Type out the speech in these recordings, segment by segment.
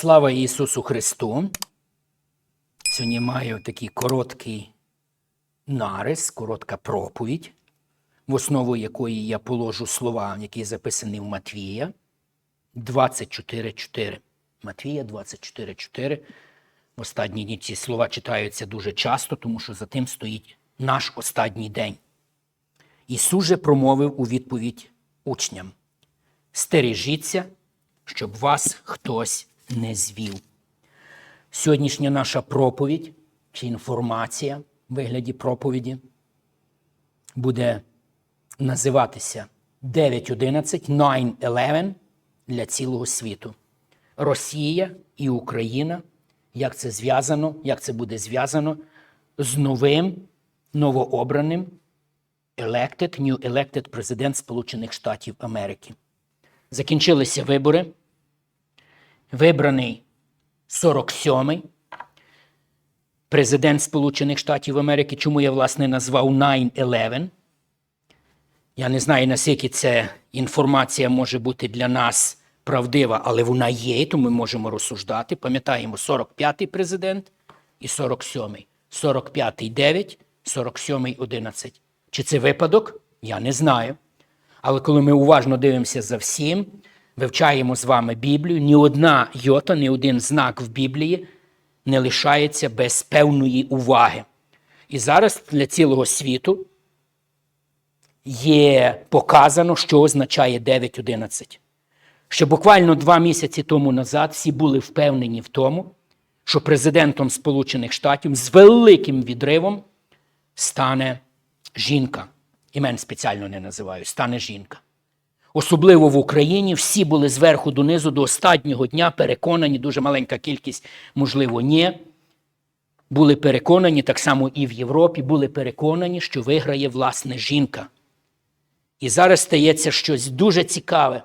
Слава Ісусу Христу! Сьогодні маю такий короткий нарис, коротка проповідь, в основу якої я положу слова, які записані в Матвія 24.4. Матвія 24.4. В останні дні ці слова читаються дуже часто, тому що за тим стоїть наш останній день. Ісус же промовив у відповідь учням: Стережіться, щоб вас хтось не звів. Сьогоднішня наша проповідь чи інформація в вигляді проповіді буде називатися 9.11, 9.11 для цілого світу. Росія і Україна, як це зв'язано, як це буде зв'язано з новим новообраним elected, new elected президент Сполучених Штатів Америки. Закінчилися вибори. Вибраний 47-й президент Сполучених Штатів Америки. Чому я, власне, назвав 9-11? Я не знаю, наскільки ця інформація може бути для нас правдива, але вона є, то ми можемо розсуждати. Пам'ятаємо, 45-й президент і 47-й. 45-й 9, 47-й 11. Чи це випадок? Я не знаю. Але коли ми уважно дивимося за всім, вивчаємо з вами Біблію, ні одна йота, ні один знак в Біблії не лишається без певної уваги. І зараз для цілого світу є показано, що означає 9.11. Що буквально два місяці тому назад всі були впевнені в тому, що президентом Сполучених Штатів з великим відривом стане жінка. Імен спеціально не називаю, стане жінка. Особливо в Україні всі були зверху донизу до останнього дня переконані, дуже маленька кількість, можливо, ні. Були переконані, так само і в Європі, були переконані, що виграє власне жінка. І зараз стається щось дуже цікаве.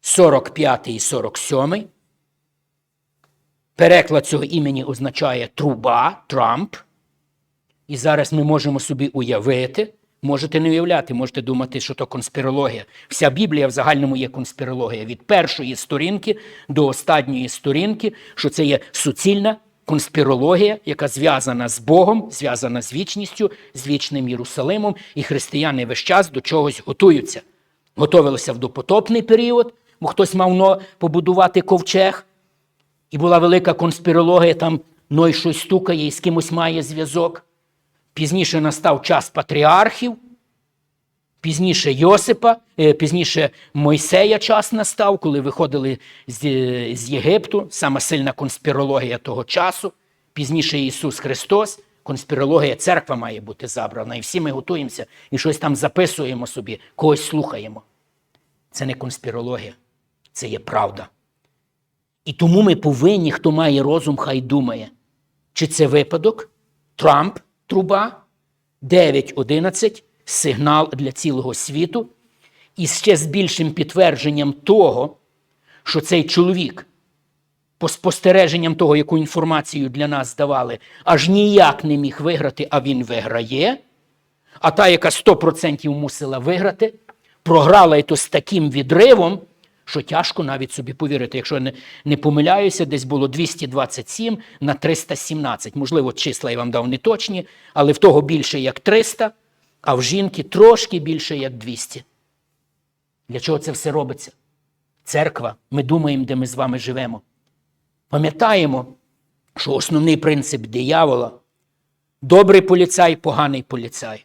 45 і 47. Переклад цього імені означає труба, Трамп. І зараз ми можемо собі уявити, можете не уявляти, можете думати, що то конспірологія. Вся Біблія в загальному є конспірологія. Від першої сторінки до останньої сторінки, що це є суцільна конспірологія, яка зв'язана з Богом, зв'язана з вічністю, з вічним Єрусалимом, і християни весь час до чогось готуються. Готовилися в допотопний період, бо хтось мав побудувати ковчег, і була велика конспірологія, там Ной щось стукає і з кимось має зв'язок. Пізніше настав час патріархів, пізніше Йосипа, е, пізніше Мойсея час настав, коли виходили з, з Єгипту, сама сильна конспірологія того часу. Пізніше Ісус Христос, конспірологія, церква має бути забрана. І всі ми готуємося і щось там записуємо собі, когось слухаємо. Це не конспірологія, це є правда. І тому ми повинні, хто має розум, хай думає, чи це випадок, Трамп, труба, 9.11 сигнал для цілого світу. І ще з більшим підтвердженням того, що цей чоловік, по спостереженням того, яку інформацію для нас давали, аж ніяк не міг виграти, а він виграє. А та, яка 100% мусила виграти, програла і то з таким відривом, що тяжко навіть собі повірити. Якщо не, не помиляюся, десь було 227 на 317. Можливо, числа я вам дав не точні, але в того більше як 300, а в жінки трошки більше як 200. Для чого це все робиться? Церква, ми думаємо, де ми з вами живемо. Пам'ятаємо, що основний принцип диявола добрий поліцай, поганий поліцай.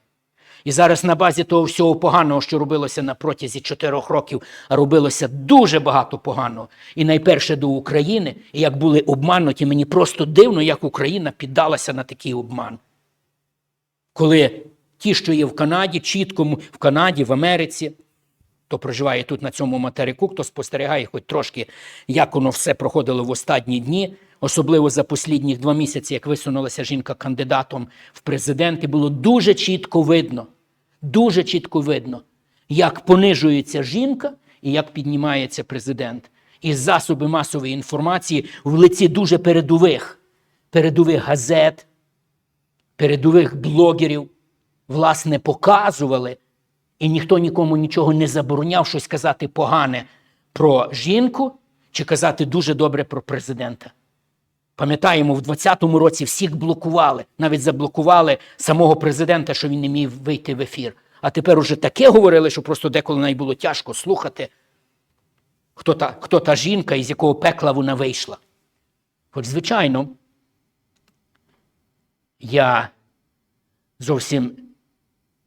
І зараз на базі того всього поганого, що робилося на протязі чотирьох років, робилося дуже багато поганого. І найперше до України, і як були обмануті, мені просто дивно, як Україна піддалася на такий обман. Коли ті, що є в Канаді, чітко в Канаді, в Америці, хто проживає тут на цьому материку, хто спостерігає хоч трошки, як воно все проходило в останні дні, особливо за послідні два місяці, як висунулася жінка кандидатом в президенти, було дуже чітко видно, дуже чітко видно, як понижується жінка і як піднімається президент. І засоби масової інформації в лиці дуже передових, передових газет, передових блогерів, власне, показували, і ніхто нікому нічого не забороняв щось сказати погане про жінку чи казати дуже добре про президента. Пам'ятаємо, в 2020 році всіх блокували, навіть заблокували самого президента, що він не міг вийти в ефір. А тепер уже таке говорили, що просто деколи навіть було тяжко слухати, хто та, хто та жінка, із якого пекла вона вийшла. Хоч, звичайно, я зовсім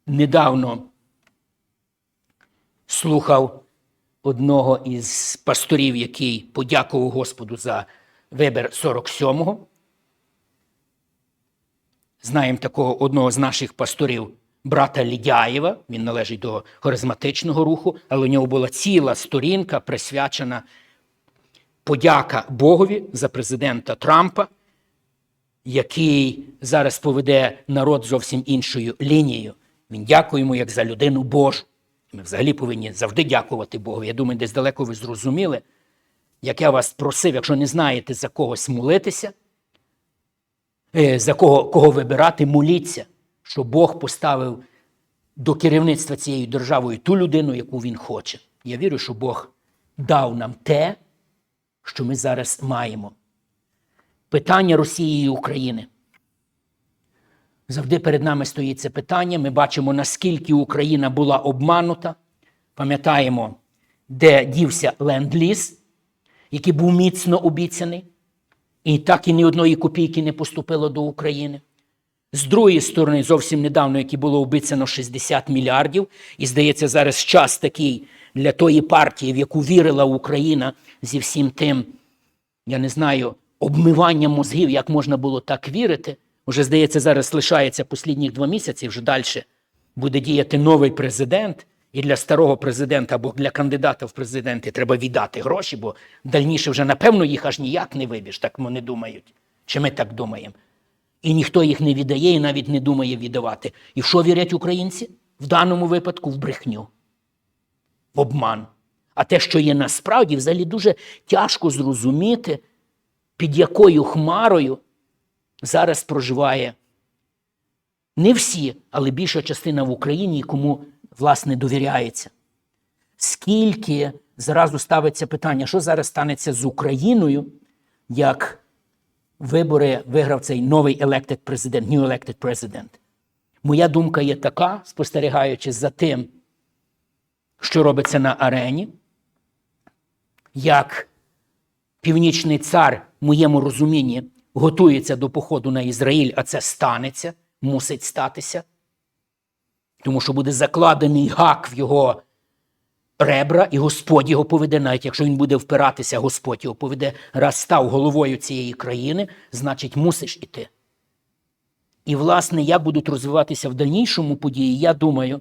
недавно слухав одного із пасторів, який подякував Господу за вибір 47-го. Знаємо такого одного з наших пасторів, брата Лідяєва. Він належить до харизматичного руху, але у нього була ціла сторінка присвячена подяка Богові за президента Трампа, який зараз поведе народ зовсім іншою лінією. Він дякує йому як за людину Божу. Ми взагалі повинні завжди дякувати Богу. Я думаю, десь далеко ви зрозуміли, як я вас просив, якщо не знаєте за когось молитися, е, за кого, кого вибирати, моліться, що Бог поставив до керівництва цією державою ту людину, яку він хоче. Я вірю, що Бог дав нам те, що ми зараз маємо. Питання Росії і України. Завжди перед нами стоїть це питання. Ми бачимо, наскільки Україна була обманута. Пам'ятаємо, де дівся ленд-ліз, який був міцно обіцяний, і так і ні одної копійки не поступило до України. З другої сторони, зовсім недавно, які було обіцяно 60 мільярдів, і здається, зараз час такий для тої партії, в яку вірила Україна зі всім тим, я не знаю, обмиванням мозгів, як можна було так вірити. Уже, здається, зараз лишається останніх два місяці, вже далі буде діяти новий президент. І для старого президента або для кандидата в президенти треба віддати гроші, бо дальніше вже, напевно, їх аж ніяк не вибіж, так вони думають. Чи ми так думаємо? І ніхто їх не віддає і навіть не думає віддавати. І в що вірять українці? В даному випадку в брехню, в обман. А те, що є насправді, взагалі дуже тяжко зрозуміти, під якою хмарою зараз проживає не всі, але більша частина в Україні, кому власне довіряється. Скільки зразу ставиться питання, що зараз станеться з Україною, як вибори виграв цей новий elected президент, new elected president. Моя думка є така, спостерігаючи за тим, що робиться на арені, як північний цар, в моєму розумінні, готується до походу на Ізраїль, а це станеться, мусить статися, тому що буде закладений гак в його ребра, і Господь його поведе, навіть якщо він буде впиратися, Господь його поведе, раз став головою цієї країни, значить, мусиш іти. І, власне, як будуть розвиватися в дальнішому події, я думаю,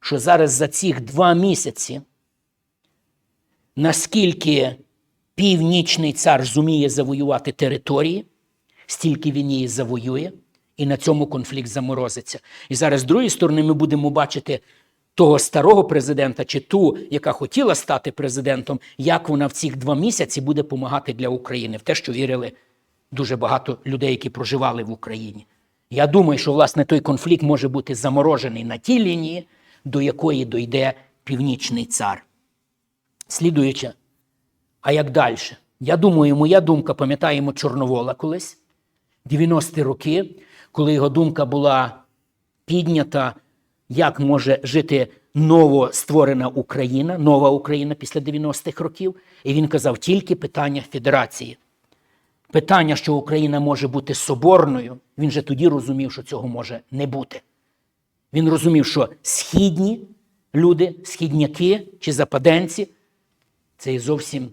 що зараз за цих два місяці, наскільки північний цар зуміє завоювати території, стільки він її завоює, і на цьому конфлікт заморозиться. І зараз, з другої сторони, ми будемо бачити того старого президента чи ту, яка хотіла стати президентом, як вона в ці два місяці буде допомагати для України в те, що вірили дуже багато людей, які проживали в Україні. Я думаю, що власне той конфлікт може бути заморожений на тій лінії, до якої дойде північний цар. Слідуючи, а як далі? Я думаю, моя думка, пам'ятаємо Чорновола колись, 90-ті роки, коли його думка була піднята, як може жити новостворена Україна, нова Україна після 90-х років. І він казав тільки питання федерації. Питання, що Україна може бути соборною, він же тоді розумів, що цього може не бути. Він розумів, що східні люди, східняки чи западенці це зовсім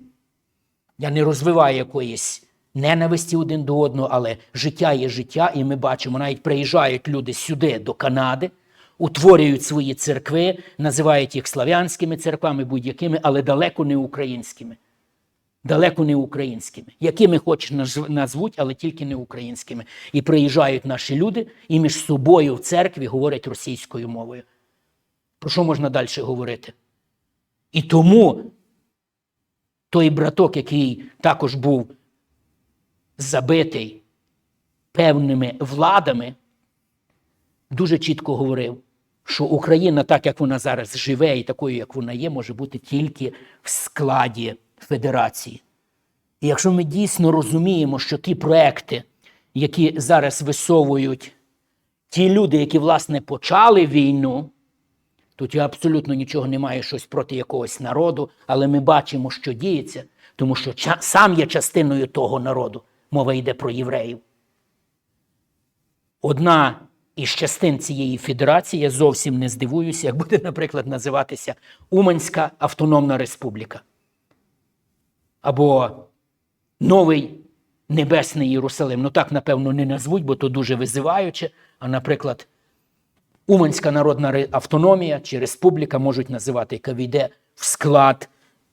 я не розвиваю якоїсь ненависті один до одного, але життя є життя, і ми бачимо, навіть приїжджають люди сюди, до Канади, утворюють свої церкви, називають їх славянськими церквами, будь-якими, але далеко не українськими. Далеко не українськими, якими хоч назвуть, але тільки не українськими. І приїжджають наші люди і між собою в церкві говорять російською мовою. Про що можна далі говорити? І тому той браток, який також був забитий певними владами, дуже чітко говорив, що Україна, так як вона зараз живе і такою, як вона є, може бути тільки в складі федерації. І якщо ми дійсно розуміємо, що ті проекти, які зараз висовують ті люди, які власне почали війну, тут я абсолютно нічого не маю щось проти якогось народу, але ми бачимо, що діється, тому що сам є частиною того народу. Мова йде про євреїв. Одна із частин цієї федерації, я зовсім не здивуюся, як буде, наприклад, називатися Уманська Автономна Республіка. Або Новий Небесний Єрусалим. Ну так, напевно, не назвуть, бо то дуже визиваюче. А, наприклад, Уманська народна автономія чи республіка можуть називати, яка війде в склад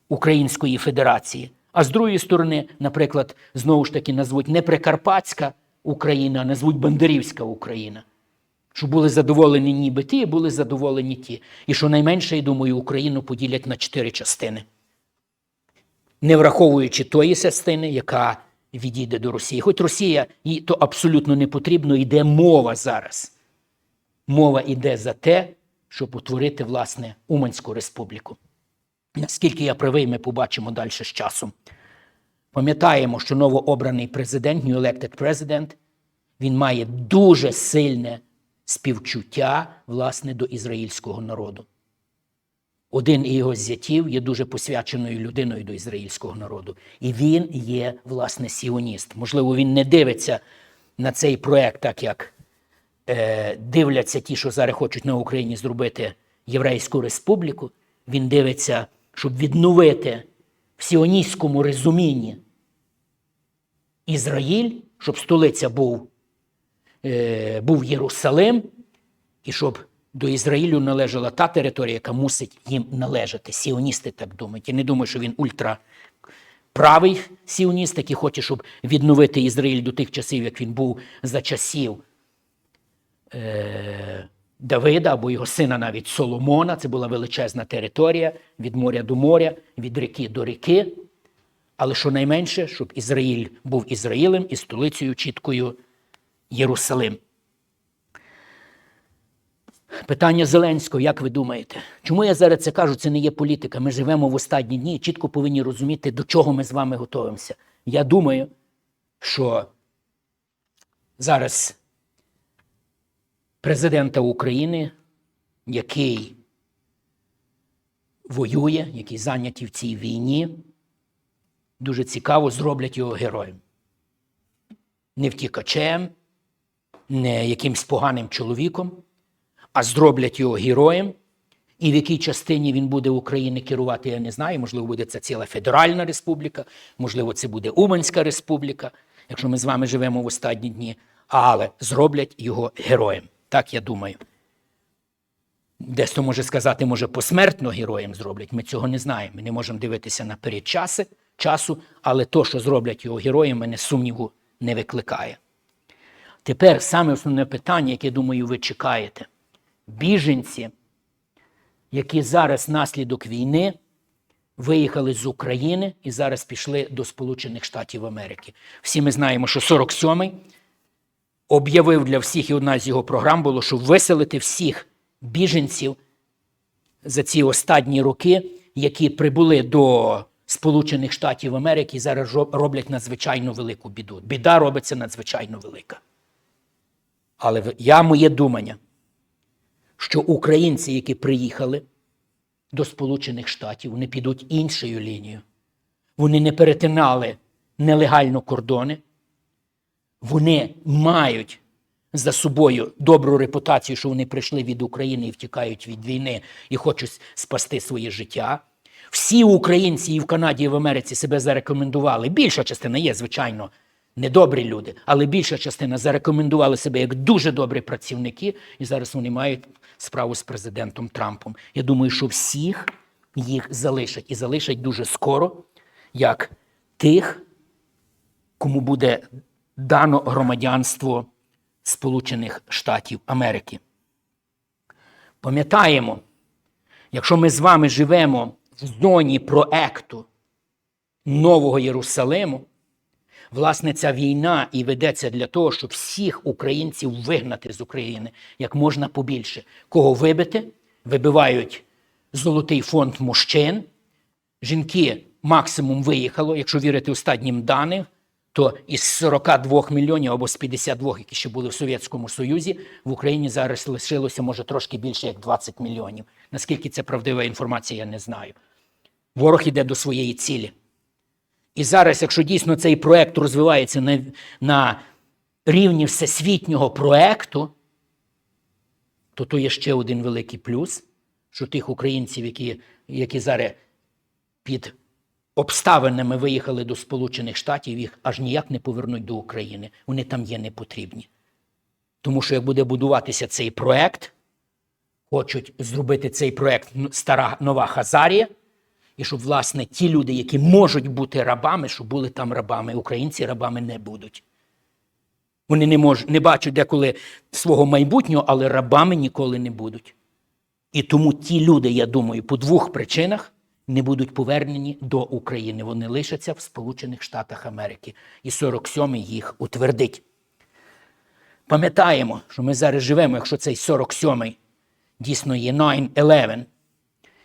Української Федерації. А з другої сторони, наприклад, знову ж таки назвуть не Прикарпатська Україна, а назвуть Бандерівська Україна. Щоб були задоволені ніби ті, і були задоволені ті. І що найменше, я думаю, Україну поділять на чотири частини. Не враховуючи тої частини, яка відійде до Росії. Хоч Росія їй то абсолютно не потрібно, йде мова зараз. Мова йде за те, щоб утворити, власне, Уманську республіку. Наскільки я правий, ми побачимо далі з часом. Пам'ятаємо, що новообраний президент, new elected president, він має дуже сильне співчуття, власне, до ізраїльського народу. Один із його зятів є дуже посвяченою людиною до ізраїльського народу. І він є, власне, сіоніст. Можливо, він не дивиться на цей проект, так як е, дивляться ті, що зараз хочуть на Україні зробити Єврейську республіку. Він дивиться, щоб відновити в сіоністському розумінні Ізраїль, щоб столиця був, е, був Єрусалим, і щоб до Ізраїлю належала та територія, яка мусить їм належати. Сіоністи так думають. Я не думаю, що він ультра правий сіоніст, який хоче, щоб відновити Ізраїль до тих часів, як він був за часів е, Давида або його сина навіть Соломона. Це була величезна територія від моря до моря, від ріки до ріки. Але щонайменше, щоб Ізраїль був Ізраїлем і столицею чіткою Єрусалим. Питання Зеленського, як ви думаєте? Чому я зараз це кажу? Це не є політика. Ми живемо в останні дні і чітко повинні розуміти, до чого ми з вами готуємося. Я думаю, що зараз президента України, який воює, який зайнятий в цій війні, дуже цікаво зроблять його героєм. Не втікачем, не якимсь поганим чоловіком, а зроблять його героєм. І в якій частині він буде України керувати, я не знаю. Можливо, буде це ціла Федеральна Республіка, можливо, це буде Уманська Республіка, якщо ми з вами живемо в останні дні. Але зроблять його героєм. Так я думаю. Дехто може сказати, може, посмертно героєм зроблять. Ми цього не знаємо. Ми не можемо дивитися наперед часи, часу, але то, що зроблять його героєм, мене сумніву не викликає. Тепер саме основне питання, яке, думаю, ви чекаєте. Біженці, які зараз внаслідок війни виїхали з України і зараз пішли до Сполучених Штатів Америки. Всі ми знаємо, що 47-й об'явив для всіх, і одна з його програм було, щоб виселити всіх біженців за ці останні роки, які прибули до Сполучених Штатів Америки зараз роблять надзвичайно велику біду. Біда робиться надзвичайно велика. Але я моє думання, що українці, які приїхали до Сполучених Штатів, вони підуть іншою лінією. Вони не перетинали нелегально кордони, вони мають за собою добру репутацію, що вони прийшли від України і втікають від війни і хочуть спасти своє життя. Всі українці і в Канаді, і в Америці себе зарекомендували. Більша частина є, звичайно, недобрі люди, але більша частина зарекомендували себе як дуже добрі працівники, і зараз вони мають справу з президентом Трампом. Я думаю, що всіх їх залишать і залишать дуже скоро, як тих, кому буде дано громадянство Сполучених Штатів Америки. Пам'ятаємо, якщо ми з вами живемо в зоні проекту Нового Єрусалиму, власне, ця війна і ведеться для того, щоб всіх українців вигнати з України як можна побільше. Кого вибити? Вибивають золотий фонд мужчин, жінки максимум виїхало, якщо вірити останнім даним, то із 42 мільйонів або з 52, які ще були в Совєтському Союзі, в Україні зараз лишилося, може, трошки більше як 20 мільйонів. Наскільки це правдива інформація, я не знаю. Ворог іде до своєї цілі. І зараз, якщо дійсно цей проект розвивається на, на рівні всесвітнього проекту, то то є ще один великий плюс, що тих українців, які, які зараз під обставинами виїхали до Сполучених Штатів, їх аж ніяк не повернуть до України. Вони там є не потрібні. Тому що як буде будуватися цей проект, хочуть зробити цей проект стара нова Хазарія, і щоб, власне, ті люди, які можуть бути рабами, щоб були там рабами. Українці рабами не будуть. Вони не, мож, не бачать деколи свого майбутнього, але рабами ніколи не будуть. І тому ті люди, я думаю, по двох причинах не будуть повернені до України. Вони лишаться в Сполучених Штатах Америки. І 47-й їх утвердить. Пам'ятаємо, що ми зараз живемо, якщо цей 47-й дійсно є 9-11,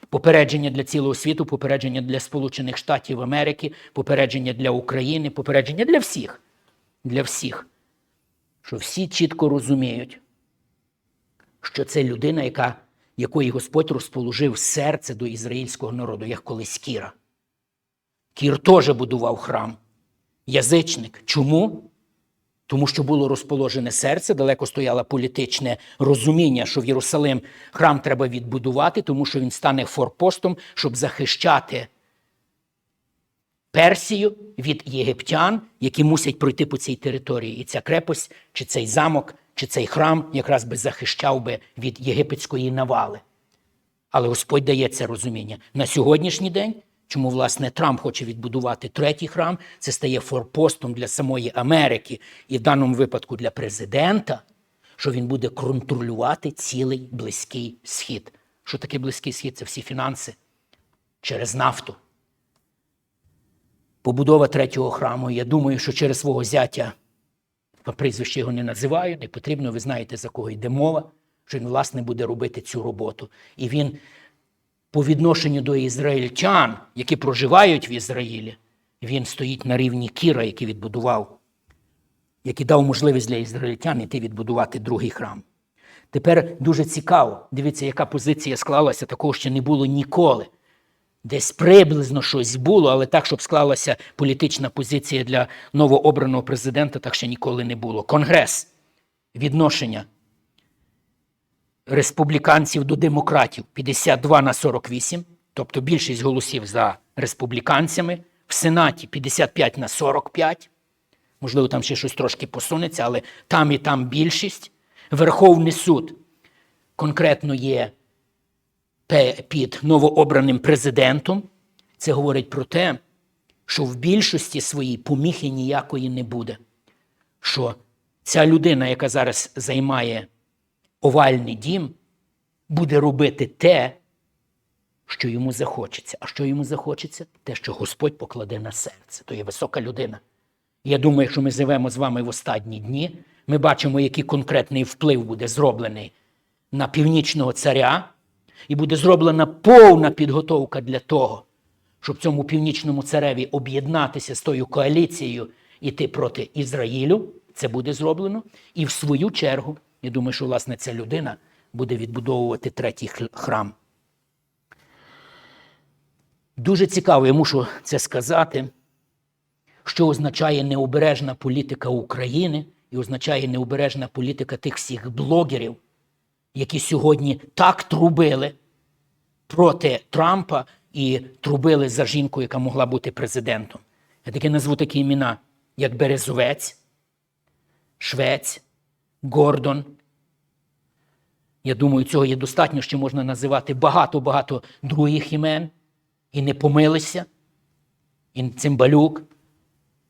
попередження для цілого світу, попередження для Сполучених Штатів Америки, попередження для України, попередження для всіх. Для всіх. Що всі чітко розуміють, що це людина, яка, якої Господь розположив серце до ізраїльського народу, як колись Кіра. Кір теж будував храм. Язичник. Чому? Тому що було розположене серце, далеко стояло політичне розуміння, що в Єрусалим храм треба відбудувати, тому що він стане форпостом, щоб захищати Персію від єгиптян, які мусять пройти по цій території. І ця крепость, чи цей замок, чи цей храм якраз би захищав би від єгипетської навали. Але Господь дає це розуміння. На сьогоднішній день, чому власне Трамп хоче відбудувати третій храм, це стає форпостом для самої Америки і в даному випадку для президента, що він буде контролювати цілий близький схід. Що таке близький схід? Це всі фінанси через нафту. Побудова третього храму. Я думаю, що через свого зятя прізвище його не називаю, не потрібно, ви знаєте, за кого йде мова, що він, власне, буде робити цю роботу. І він по відношенню до ізраїльтян, які проживають в Ізраїлі, він стоїть на рівні Кіра, який відбудував, який дав можливість для ізраїльтян іти відбудувати другий храм. Тепер дуже цікаво, дивіться, яка позиція склалася, такого ще не було ніколи. Десь приблизно щось було, але так, щоб склалася політична позиція для новообраного президента, так ще ніколи не було. Конгрес відношення республіканців до демократів 52 на 48, тобто більшість голосів за республіканцями, в Сенаті 55 на 45. Можливо, там ще щось трошки посунеться, але там і там більшість. Верховний суд конкретно є під новообраним президентом. Це говорить про те, що в більшості своїй поміхи ніякої не буде. Що ця людина, яка зараз займає овальний дім, буде робити те, що йому захочеться. А що йому захочеться? Те, що Господь покладе на серце. То є висока людина. Я думаю, якщо ми живемо з вами в останні дні, ми бачимо, який конкретний вплив буде зроблений на північного царя, і буде зроблена повна підготовка для того, щоб цьому північному цареві об'єднатися з тою коаліцією іти проти Ізраїлю. Це буде зроблено. І в свою чергу, я думаю, що власне ця людина буде відбудовувати третій храм. Дуже цікаво, я мушу це сказати, що означає необережна політика України і означає необережна політика тих всіх блогерів, які сьогодні так трубили проти Трампа і трубили за жінку, яка могла бути президентом. Я таки назву такі імена, як Березовець, Швець, Гордон. Я думаю, цього є достатньо, що можна називати багато-багато других імен. І не помилися, і Цимбалюк,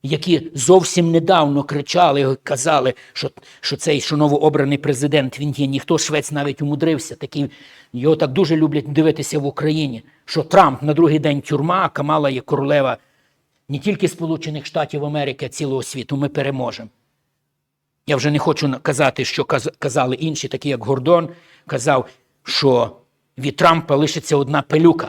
які зовсім недавно кричали, казали, що що цей що новообраний президент він є ніхто швець навіть умудрився. Такий, його так дуже люблять дивитися в Україні, що Трамп на другий день тюрма, а Камала є королева не тільки Сполучених Штатів Америки, а цілого світу. Ми переможемо. Я вже не хочу казати, що казали інші, такі як Гордон, казав, що від Трампа лишиться одна пилюка.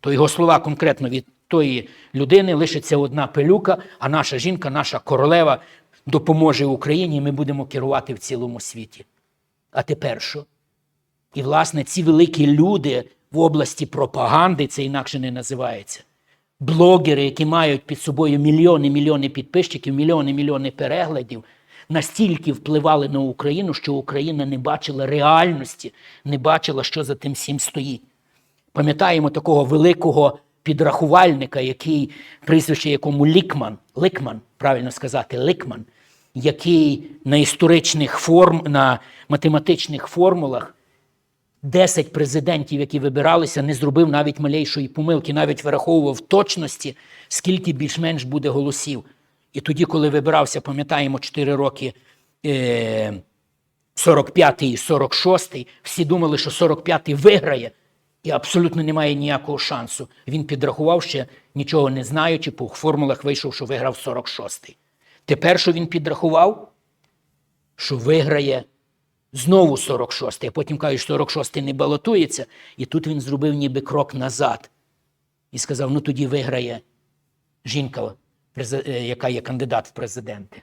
То його слова конкретно від тої людини лишиться одна пилюка, а наша жінка, наша королева допоможе Україні, і ми будемо керувати в цілому світі. А тепер що? І, власне, ці великі люди в області пропаганди, це інакше не називається. Блогери, які мають під собою мільйони мільйони підписчиків, мільйони мільйони переглядів, настільки впливали на Україну, що Україна не бачила реальності, не бачила, що за тим всім стоїть. Пам'ятаємо такого великого підрахувальника, який прізвище якому Лікман, Ликман, правильно сказати, Ликман, який на історичних форм, на математичних формулах 10 президентів, які вибиралися, не зробив навіть малейшої помилки, навіть вираховував в точності, скільки більш-менш буде голосів. І тоді, коли вибирався, пам'ятаємо, 4 роки. Е- 45-й і 46-й, всі думали, що 45-й виграє, і абсолютно немає ніякого шансу. Він підрахував ще, нічого не знаючи, по формулах вийшов, що виграв 46-й. Тепер, що він підрахував, що виграє знову 46-й, а потім кажуть, 46-й не балотується, і тут він зробив ніби крок назад і сказав: ну тоді виграє жінка, е, яка є кандидат в президенти.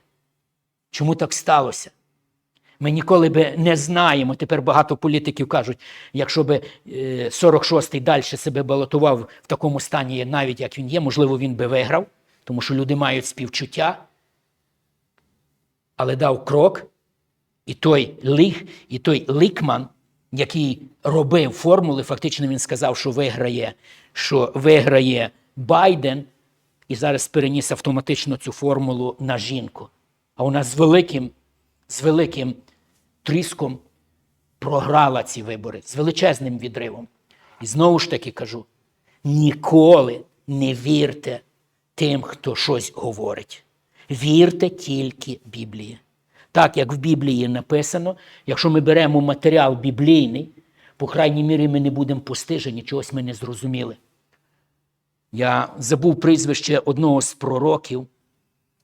Чому так сталося? Ми ніколи би не знаємо. Тепер багато політиків кажуть, якщо би е, 46-й далі себе балотував в такому стані, навіть як він є, можливо, він би виграв, тому що люди мають співчуття. Але дав крок, і той лих, і той лікман, який робив формули, фактично він сказав, що виграє, що виграє Байден, і зараз переніс автоматично цю формулу на жінку. А вона з великим, з великим тріском програла ці вибори, з величезним відривом. І знову ж таки кажу: ніколи не вірте тим, хто щось говорить. Вірте тільки Біблії. Так як в Біблії написано, якщо ми беремо матеріал біблійний, по крайній мірі ми не будемо постижені, чогось ми не зрозуміли. Я забув прізвище одного з пророків,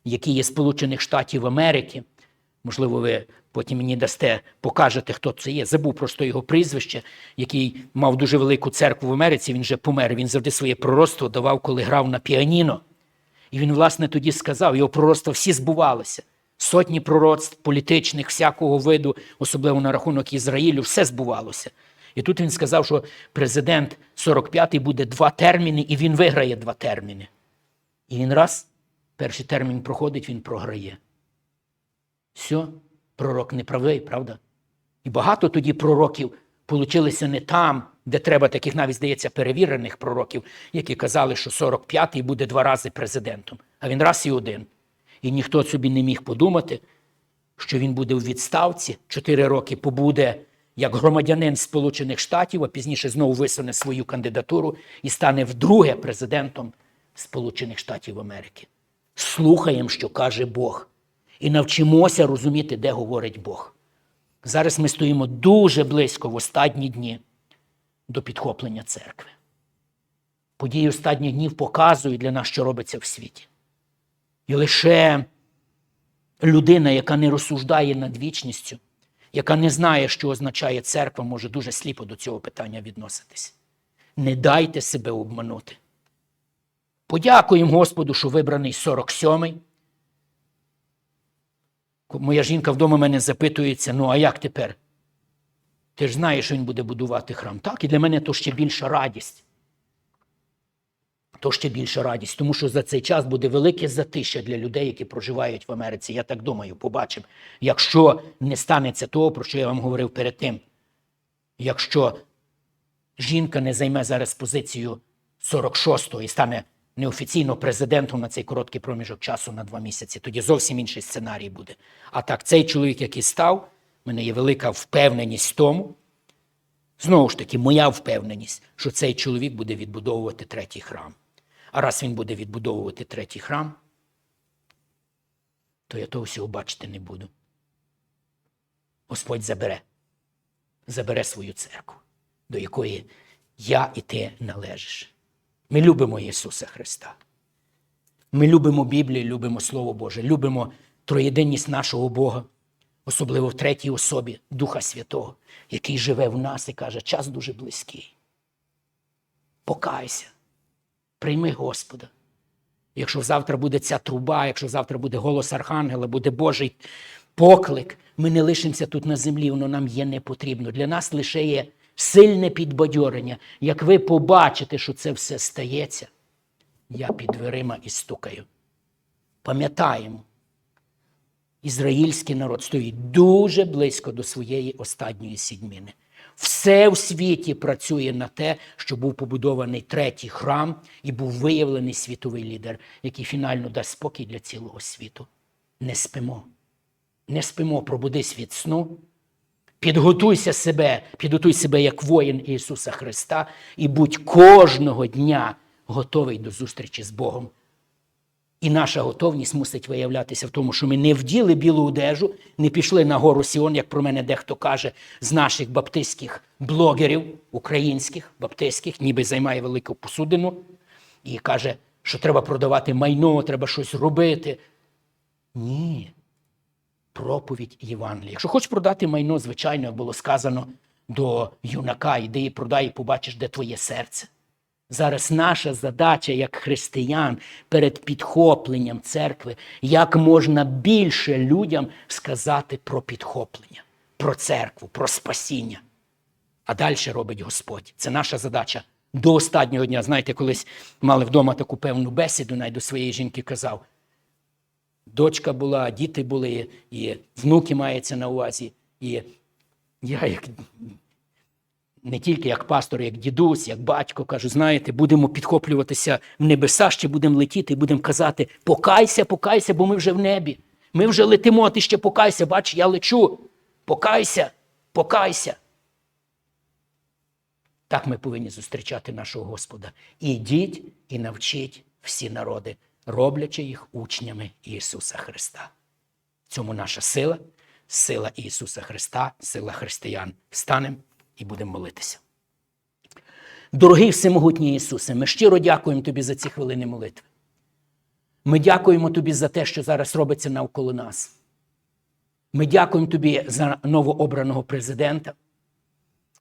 який є Сполучених Штатів Америки. Можливо, ви потім мені дасте, покажете, хто це є. Забув просто його прізвище, який мав дуже велику церкву в Америці. Він вже помер. Він завжди своє пророцтво давав, коли грав на піаніно. І він, власне, тоді сказав: його пророцтва всі збувалися. Сотні пророцтв політичних, всякого виду, особливо на рахунок Ізраїлю, все збувалося. І тут він сказав, що президент 45-й буде два терміни, і він виграє два терміни. І він раз, перший термін проходить, він програє. Все, пророк не правий, правда? І багато тоді пророків получилися не там, де треба таких навіть, здається, перевірених пророків, які казали, що 45-й буде два рази президентом, а він раз і один. І ніхто собі не міг подумати, що він буде у відставці, 4 роки побуде як громадянин Сполучених Штатів, а пізніше знову висуне свою кандидатуру і стане вдруге президентом Сполучених Штатів Америки. Слухаємо, що каже Бог, і навчимося розуміти, де говорить Бог. Зараз ми стоїмо дуже близько в останні дні до підхоплення церкви. Події останніх днів показують для нас, що робиться в світі. І лише людина, яка не розсуждає над вічністю, яка не знає, що означає церква, може дуже сліпо до цього питання відноситись. Не дайте себе обманути. Подякуємо Господу, що вибраний 47-й. Моя жінка вдома мене запитується: ну а як тепер? Ти ж знаєш, що він буде будувати храм. Так, і для мене то ще більша радість. То ще більша радість, тому що за цей час буде велике затища для людей, які проживають в Америці. Я так думаю, побачимо. Якщо не станеться того, про що я вам говорив перед тим, якщо жінка не займе зараз позицію 46-го і стане неофіційно президентом на цей короткий проміжок часу на два місяці, тоді зовсім інший сценарій буде. А так, цей чоловік, який став, в мене є велика впевненість в тому, знову ж таки, моя впевненість, що цей чоловік буде відбудовувати третій храм. А раз він буде відбудовувати третій храм, то я того всього бачити не буду. Господь забере, забере свою церкву, до якої я і ти належиш. Ми любимо Ісуса Христа. Ми любимо Біблію, любимо Слово Боже, любимо троєдинність нашого Бога, особливо в третій особі Духа Святого, який живе в нас і каже, час дуже близький. Покайся, Прийми Господа. Якщо завтра буде ця труба, якщо завтра буде голос Архангела, буде Божий поклик, ми не лишимося тут на землі, воно нам є не потрібно. Для нас лише є сильне підбадьорення. Як ви побачите, що це все стається, я під дверима і стукаю. Пам'ятаємо, ізраїльський народ стоїть дуже близько до своєї останньої сідьмини. Все в світі працює на те, що був побудований третій храм і був виявлений світовий лідер, який фінально дасть спокій для цілого світу. Не спимо. Не спимо, пробудись від сну. Підготуйся себе, підготуй себе як воїн Ісуса Христа і будь кожного дня готовий до зустрічі з Богом. І наша готовність мусить виявлятися в тому, що ми не вділи білу одежу, не пішли на гору Сіон, як про мене дехто каже, з наших баптистських блогерів, українських баптистських, ніби займає велику посудину, і каже, що треба продавати майно, треба щось робити. Ні. Проповідь Євангелія. Якщо хочеш продати майно, звичайно, як було сказано до юнака, іди і продай, і побачиш, де твоє серце. Зараз наша задача як християн перед підхопленням церкви, як можна більше людям сказати про підхоплення, про церкву, про спасіння. А далі робить Господь. Це наша задача до останнього дня. Знаєте, колись мали вдома таку певну бесіду, навіть до своєї жінки казав. Дочка була, діти були, і внуки мається на увазі. І я як не тільки як пастор, як дідусь, як батько, кажу, знаєте, будемо підхоплюватися в небеса, ще будемо летіти будемо казати: покайся, покайся, бо ми вже в небі. Ми вже летимо, а ти ще покайся, бач, я лечу. Покайся, покайся. Так ми повинні зустрічати нашого Господа. Ідіть і навчіть всі народи, роблячи їх учнями Ісуса Христа. В цьому наша сила, сила Ісуса Христа, сила християн. Встанемо і будемо молитися. Дорогий всемогутній Ісусе, ми щиро дякуємо Тобі за ці хвилини молитви. Ми дякуємо Тобі за те, що зараз робиться навколо нас. Ми дякуємо Тобі за новообраного президента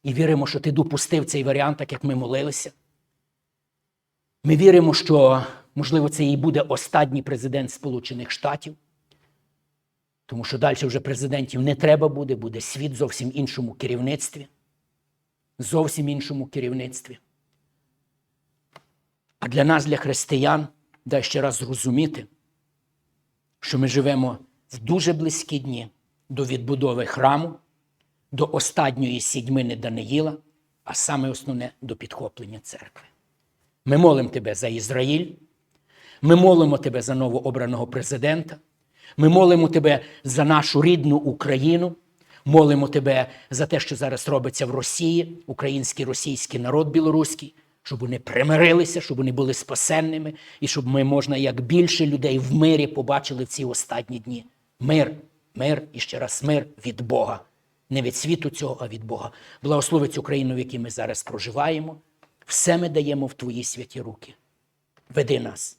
і віримо, що Ти допустив цей варіант, так як ми молилися. Ми віримо, що, можливо, це і буде останній президент Сполучених Штатів, тому що далі вже президентів не треба буде, буде світ зовсім іншому керівництві зовсім іншому керівництві. А для нас, для християн, дай ще раз зрозуміти, що ми живемо в дуже близькі дні до відбудови храму, до останньої сідьмини Даниїла, а саме основне до підхоплення церкви. Ми молимо Тебе за Ізраїль, ми молимо Тебе за новообраного президента, ми молимо Тебе за нашу рідну Україну. Молимо тебе за те, що зараз робиться в Росії, український російський народ білоруський, щоб вони примирилися, щоб вони були спасенними, і щоб ми можна як більше людей в мирі побачили в ці останні дні. Мир, мир і ще раз мир від Бога. Не від світу цього, а від Бога. Благослови цю країну, в якій ми зараз проживаємо. Все ми даємо в Твої святі руки. Веди нас.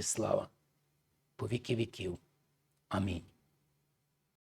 і слава по віки віків. Амінь.